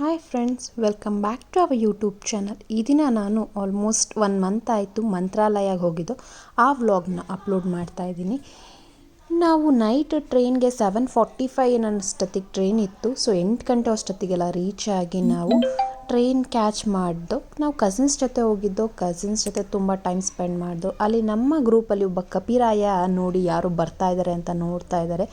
Hi friends welcome back to our YouTube channel ಈ ದಿನ ನಾನು ಆಲ್ಮೋಸ್ಟ್ ಒನ್ ಮಂತ್ ಆಯಿತು ಮಂತ್ರಾಲಯಗೆ ಹೋಗಿದ್ದು. ಆ ವ್ಲಾಗ್ನ ಅಪ್ಲೋಡ್ ಮಾಡ್ತಾ ಇದ್ದೀನಿ. ನಾವು ನೈಟ್ ಟ್ರೈನ್ಗೆ ಸೆವೆನ್ ಫಾರ್ಟಿ ಫೈವ್ ಅನ್ನೋಷ್ಟೊತ್ತಿಗೆ ಟ್ರೈನ್ ಇತ್ತು. ಸೊ ಎಂಟು ಗಂಟೆ ಅಷ್ಟೊತ್ತಿಗೆಲ್ಲ ರೀಚ್ ಆಗಿ ನಾವು ಟ್ರೈನ್ ಕ್ಯಾಚ್ ಮಾಡಿದ್ದು ನಾವು ಕಸಿನ್ಸ್ ಜೊತೆ ಹೋಗಿದ್ದು. ಕಸಿನ್ಸ್ ಜೊತೆ ತುಂಬ ಟೈಮ್ ಸ್ಪೆಂಡ್ ಮಾಡಿದ್ದು ಅಲ್ಲಿ ನಮ್ಮ ಗ್ರೂಪಲ್ಲಿ ಒಬ್ಬ ಕಪಿರಾಯ ನೋಡಿ ಯಾರು ಬರ್ತಾ ಇದ್ದಾರೆ ಅಂತ ನೋಡ್ತಾ ಇದ್ದಾರೆ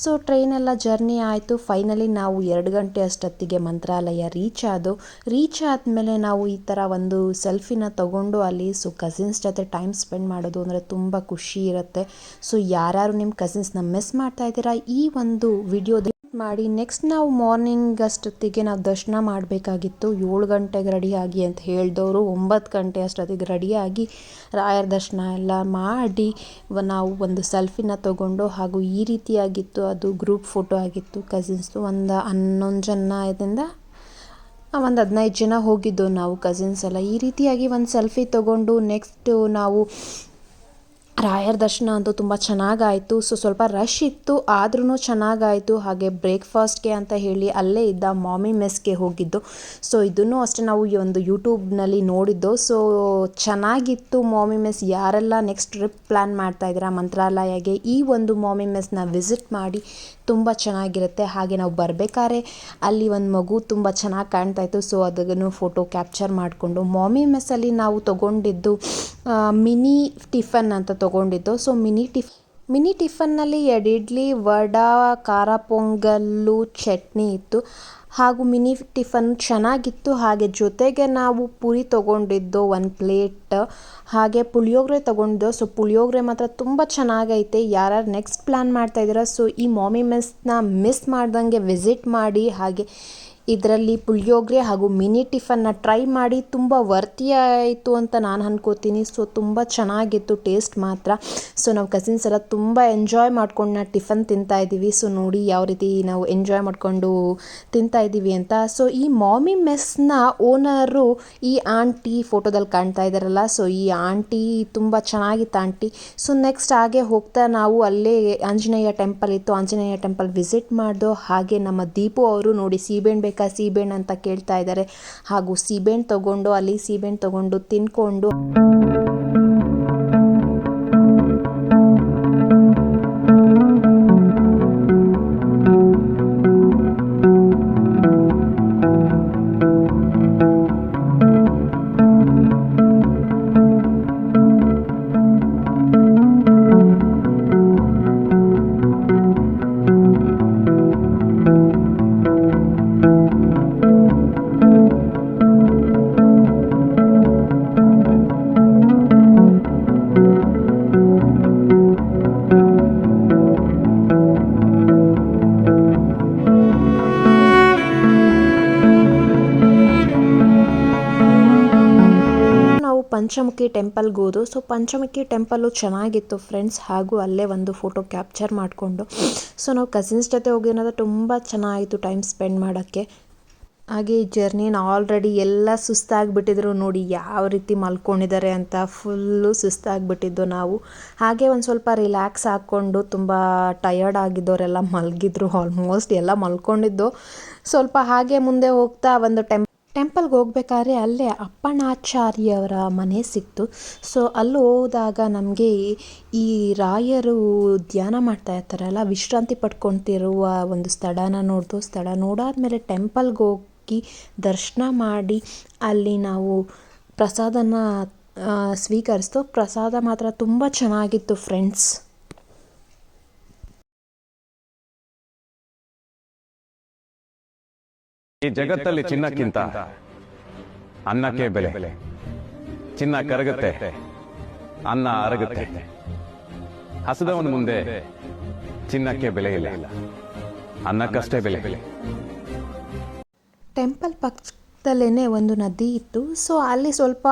ಸೊ ಟ್ರೈನೆಲ್ಲ ಜರ್ನಿ ಆಯಿತು. ಫೈನಲಿ ನಾವು ಎರಡು ಗಂಟೆ ಅಷ್ಟೊತ್ತಿಗೆ ಮಂತ್ರಾಲಯ ರೀಚ್ ಆದವು ರೀಚ್ ಆದಮೇಲೆ ನಾವು ಈ ಥರ ಒಂದು ಸೆಲ್ಫಿನ ತಗೊಂಡು ಅಲ್ಲಿ ಸೊ ಕಸಿನ್ಸ್ ಜೊತೆ ಟೈಮ್ ಸ್ಪೆಂಡ್ ಮಾಡೋದು ಅಂದರೆ ತುಂಬ ಖುಷಿ ಇರುತ್ತೆ. ಸೊ ಯಾರ್ಯಾರು ನಿಮ್ಮ ಕಸಿನ್ಸ್ನ ಮಿಸ್ ಮಾಡ್ತಾ ಇದ್ದೀರಾ ಈ ಒಂದು ವಿಡಿಯೋದ ಮಾಡಿ ನೆಕ್ಸ್ಟ್ ನಾವು ಮಾರ್ನಿಂಗ್ ಅಷ್ಟೊತ್ತಿಗೆ ನಾವು ದರ್ಶನ ಮಾಡಬೇಕಾಗಿತ್ತು. ಏಳು ಗಂಟೆಗೆ ರೆಡಿಯಾಗಿ ಅಂತ ಹೇಳಿದವರು ಒಂಬತ್ತು ಗಂಟೆ ಅಷ್ಟೊತ್ತಿಗೆ ರೆಡಿಯಾಗಿ ರಾಯರ ದರ್ಶನ ಎಲ್ಲ ಮಾಡಿ ನಾವು ಒಂದು ಸೆಲ್ಫಿನ ತಗೊಂಡು ಹಾಗೂ ಈ ರೀತಿಯಾಗಿತ್ತು ಅದು ಗ್ರೂಪ್ ಫೋಟೋ ಆಗಿತ್ತು. ಕಸಿನ್ಸ್ದು ಒಂದು ಹನ್ನೊಂದು ಜನ ಇದರಿಂದ ಒಂದು ಹದಿನೈದು ಜನ ಹೋಗಿದ್ದು ನಾವು ಕಸಿನ್ಸ್ ಎಲ್ಲ. ಈ ರೀತಿಯಾಗಿ ಒಂದು ಸೆಲ್ಫಿ ತಗೊಂಡು ನೆಕ್ಸ್ಟು ನಾವು ರಾಯರ ದರ್ಶನ ಅಂತೂ ತುಂಬ ಚೆನ್ನಾಗಾಯಿತು. ಸೊ ಸ್ವಲ್ಪ ರಶ್ ಇತ್ತು. ಆದ್ರೂ ಚೆನ್ನಾಗಾಯಿತು. ಹಾಗೆ ಬ್ರೇಕ್ಫಾಸ್ಟ್ಗೆ ಅಂತ ಹೇಳಿ ಅಲ್ಲೇ ಇದ್ದ ಮಾಮಿ ಮೆಸ್ಗೆ ಹೋಗಿದ್ದು. ಸೊ ಇದನ್ನು ಅಷ್ಟೇ ನಾವು ಈ ಒಂದು ಯೂಟ್ಯೂಬ್ನಲ್ಲಿ ನೋಡಿದ್ದು. ಸೊ ಚೆನ್ನಾಗಿತ್ತು ಮಾಮಿ ಮೆಸ್ ಯಾರೆಲ್ಲ ನೆಕ್ಸ್ಟ್ ಟ್ರಿಪ್ ಪ್ಲ್ಯಾನ್ ಮಾಡ್ತಾ ಇದ್ದೀರಾ, ಮಂತ್ರಾಲಯಗೆ ಈ ಒಂದು ಮಾಮಿ ಮೆಸ್ನ ವಿಸಿಟ್ ಮಾಡಿ ತುಂಬ ಚೆನ್ನಾಗಿರುತ್ತೆ. ಹಾಗೆ ನಾವು ಬರಬೇಕಾದ್ರೆ ಅಲ್ಲಿ ಒಂದು ಮಗು ತುಂಬ ಚೆನ್ನಾಗಿ ಕಾಣ್ತಾ ಇತ್ತು. ಸೊ ಅದನ್ನು ಫೋಟೋ ಕ್ಯಾಪ್ಚರ್ ಮಾಡಿಕೊಂಡು ಮಾಮಿ ಮೆಸ್ಸಲ್ಲಿ ನಾವು ತೊಗೊಂಡಿದ್ದು ಮಿನಿ ಟಿಫನ್ ಅಂತ ತೊಗೊಂಡಿದ್ದು. ಸೊ ಮಿನಿ ಟಿಫ್ ಮಿನಿ ಟಿಫನ್ನಲ್ಲಿ ಎರಡು ಇಡ್ಲಿ, ವಡಾ, ಖಾರ, ಪೊಂಗಲ್ಲು, ಚಟ್ನಿ ಇತ್ತು. ಹಾಗೂ ಮಿನಿ ಟಿಫನ್ ಚೆನ್ನಾಗಿತ್ತು. ಹಾಗೆ ಜೊತೆಗೆ ನಾವು ಪೂರಿ ತೊಗೊಂಡಿದ್ದು, ಒಂದು ಪ್ಲೇಟ್. ಹಾಗೆ ಪುಳಿಯೋಗರೆ ತೊಗೊಂಡಿದ್ದು. ಸೊ ಪುಳಿಯೋಗರೆ ಮಾತ್ರ ತುಂಬ ಚೆನ್ನಾಗೈತೆ. ಯಾರ್ಯಾರು ನೆಕ್ಸ್ಟ್ ಪ್ಲ್ಯಾನ್ ಮಾಡ್ತಾ ಸೊ ಈ ಮಾಮಿ ಮೆಸ್ನ ಮಿಸ್ ಮಾಡ್ದಂಗೆ ವಿಸಿಟ್ ಮಾಡಿ, ಹಾಗೆ ಇದರಲ್ಲಿ ಪುಳಿಯೋಗರೆ ಹಾಗೂ ಮಿನಿ ಟಿಫನ್ನ ಟ್ರೈ ಮಾಡಿ ತುಂಬ ವರ್ತಿ ಆಯಿತು ಅಂತ ನಾನು ಅನ್ಕೋತೀನಿ. ಸೊ ತುಂಬ ಚೆನ್ನಾಗಿತ್ತು, ಟೇಸ್ಟ್ ಮಾತ್ರ. ಸೊ ನಾವು ಕಸಿನ್ಸ್ ಎಲ್ಲ ತುಂಬ ಎಂಜಾಯ್ ಮಾಡ್ಕೊಂಡು ನಾವು ಟಿಫನ್ ತಿಂತಾ ಇದ್ದೀವಿ ಸೊ ನೋಡಿ ಯಾವ ರೀತಿ ನಾವು ಎಂಜಾಯ್ ಮಾಡಿಕೊಂಡು ತಿಂತಾ ಇದ್ದೀವಿ ಅಂತ. ಸೊ ಈ ಮಾಮಿ ಮೆಸ್ನ ಓನರು ಈ ಆಂಟಿ ಫೋಟೋದಲ್ಲಿ ಕಾಣ್ತಾ ಇದ್ದಾರಲ್ಲ. ಸೊ ಈ ಆಂಟಿ ತುಂಬ ಚೆನ್ನಾಗಿತ್ತು ಆಂಟಿ ಸೊ ನೆಕ್ಸ್ಟ್ ಹಾಗೆ ಹೋಗ್ತಾ ನಾವು ಅಲ್ಲೇ ಆಂಜನೇಯ ಟೆಂಪಲ್ ಇತ್ತು. ಆಂಜನೇಯ ಟೆಂಪಲ್ ವಿಸಿಟ್ ಮಾಡಿದೋ. ಹಾಗೆ ನಮ್ಮ ದೀಪು ಅವರು ನೋಡಿ ಸೀಬೆಹಣ್ಣು ಬೇಕಾ? ಸೀಬೆಹಣ್ಣು ಅಂತ ಕೇಳ್ತಾ ಇದ್ದಾರೆ. ಹಾಗೂ ಸೀಬೆಹಣ್ಣು ತಗೊಂಡು ಅಲ್ಲಿ ಸೀಬೆಹಣ್ಣು ತಗೊಂಡು ತಿನ್ಕೊಂಡು ಪಂಚಮುಖಿ ಟೆಂಪಲ್ಗೆ ಹೋದು ಸೊ, ಪಂಚಮುಖಿ ಟೆಂಪಲ್ಲು ಚೆನ್ನಾಗಿತ್ತು ಫ್ರೆಂಡ್ಸ್. ಹಾಗೂ ಅಲ್ಲೇ ಒಂದು ಫೋಟೋ ಕ್ಯಾಪ್ಚರ್ ಮಾಡಿಕೊಂಡು. ಸೊ, ನಾವು ಕಸಿನ್ಸ್ ಜೊತೆ ಹೋಗಿರೋದು ತುಂಬ ಚೆನ್ನಾಗಿತ್ತು ಟೈಮ್ ಸ್ಪೆಂಡ್ ಮಾಡೋಕ್ಕೆ. ಹಾಗೆ ಈ ಜರ್ನಿನ ಆಲ್ರೆಡಿ ಎಲ್ಲ ಸುಸ್ತಾಗಿಬಿಟ್ಟಿದ್ರು ನೋಡಿ ಯಾವ ರೀತಿ ಮಲ್ಕೊಂಡಿದ್ದಾರೆ ಅಂತ ಫುಲ್ಲು ಸುಸ್ತಾಗಿಬಿಟ್ಟಿದ್ದು ನಾವು. ಹಾಗೆ ಒಂದು ಸ್ವಲ್ಪ ರಿಲ್ಯಾಕ್ಸ್ ಹಾಕ್ಕೊಂಡು ತುಂಬ ಟಯರ್ಡ್ ಆಗಿದ್ದವರೆಲ್ಲ ಮಲಗಿದ್ರು. ಆಲ್ಮೋಸ್ಟ್ ಎಲ್ಲ ಮಲ್ಕೊಂಡಿದ್ದು. ಸ್ವಲ್ಪ ಹಾಗೆ ಮುಂದೆ ಹೋಗ್ತಾ ಒಂದು ಟೆಂಪ್ ಟೆಂಪಲ್ಗೆ ಹೋಗ್ಬೇಕಾದ್ರೆ ಅಲ್ಲೇ ಅಪ್ಪಣಾಚಾರ್ಯವರ ಮನೆ ಸಿಕ್ತು. ಸೊ ಅಲ್ಲಿ ಹೋದಾಗ ನಮಗೆ ಈ ರಾಯರು ಧ್ಯಾನ ಮಾಡ್ತಾ ಇರ್ತಾರಲ್ಲ, ವಿಶ್ರಾಂತಿ ಪಡ್ಕೊತಿರುವ ಒಂದು ಸ್ಥಳನ ನೋಡ್ದು, ಸ್ಥಳ ನೋಡಾದ್ಮೇಲೆ ಟೆಂಪಲ್ಗೆ ಹೋಗಿ ದರ್ಶನ ಮಾಡಿ ಅಲ್ಲಿ ನಾವು ಪ್ರಸಾದನ ಸ್ವೀಕರಿಸ್ತು ಪ್ರಸಾದ ಮಾತ್ರ ತುಂಬ ಚೆನ್ನಾಗಿತ್ತು ಫ್ರೆಂಡ್ಸ್ ಈ ಜಗತ್ತಲ್ಲಿ ಚಿನ್ನಕ್ಕಿಂತ ಅನ್ನಕ್ಕೆ ಬೆಲೆ. ಚಿನ್ನ ಕರಗುತ್ತೆ. ಅನ್ನ ಅರಗುತ್ತೆ. ಹಸದವನ ಮುಂದೆ ಚಿನ್ನಕ್ಕೆ ಬೆಲೆ ಇಲ್ಲ. ಅನ್ನಕ್ಕಷ್ಟೇ ಬೆಲೆ. ಟೆಂಪಲ್ ಪಕ್ ಪಕ್ಕದಲ್ಲೇ ಒಂದು ನದಿ ಇತ್ತು. ಸೊ ಅಲ್ಲಿ ಸ್ವಲ್ಪ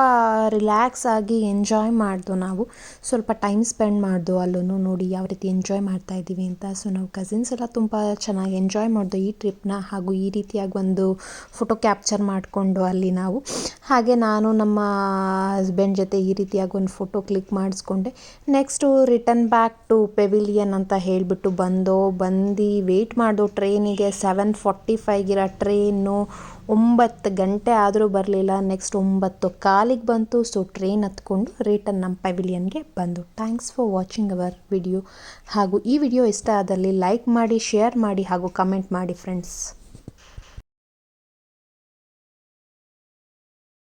ರಿಲ್ಯಾಕ್ಸ್ ಆಗಿ ಎಂಜಾಯ್ ಮಾಡ್ದು ನಾವು. ಸ್ವಲ್ಪ ಟೈಮ್ ಸ್ಪೆಂಡ್ ಮಾಡ್ದು ಅಲ್ಲೂ ನೋಡಿ ಯಾವ ರೀತಿ ಎಂಜಾಯ್ ಮಾಡ್ತಾ ಇದ್ದೀವಿ ಅಂತ. ಸೊ ನಾವು ಕಸಿನ್ಸ್ ಎಲ್ಲ ತುಂಬ ಚೆನ್ನಾಗಿ ಎಂಜಾಯ್ ಮಾಡ್ದು ಈ ಟ್ರಿಪ್ನ ಹಾಗೂ ಈ ರೀತಿಯಾಗಿ ಒಂದು ಫೋಟೋ ಕ್ಯಾಪ್ಚರ್ ಮಾಡಿಕೊಂಡು ಅಲ್ಲಿ ನಾವು. ಹಾಗೆ ನಾನು ನಮ್ಮ ಹಸ್ಬೆಂಡ್ ಜೊತೆ ಈ ರೀತಿಯಾಗಿ ಒಂದು photo click ಮಾಡಿಸ್ಕೊಂಡೆ. Next return back to pavilion ಅಂತ ಹೇಳಿಬಿಟ್ಟು ಬಂದೋ ಬಂದು ವೆಯ್ಟ್ ಮಾಡ್ದು. ಟ್ರೈನಿಗೆ ಸೆವೆನ್ ಫಾರ್ಟಿ ಫೈಗಿರೋ ಟ್ರೈನು ಒಂಬತ್ತು ಗಂಟೆ ಆದರೂ ಬರಲಿಲ್ಲ. ನೆಕ್ಸ್ಟ್ ಒಂಬತ್ತು ಕಾಲಿಗೆ ಬಂತು. ಸೊ ಟ್ರೈನ್ ಹತ್ಕೊಂಡು ರಿಟರ್ನ್ ನಮ್ಮ ಪೆವಿಲಿಯನ್ಗೆ ಬಂದು. Thanks for watching our video ಹಾಗೂ ಈ ವಿಡಿಯೋ ಇಷ್ಟ ಆದಲ್ಲಿ ಲೈಕ್ ಮಾಡಿ ಶೇರ್ ಮಾಡಿ ಹಾಗೂ ಕಮೆಂಟ್ ಮಾಡಿ ಫ್ರೆಂಡ್ಸ್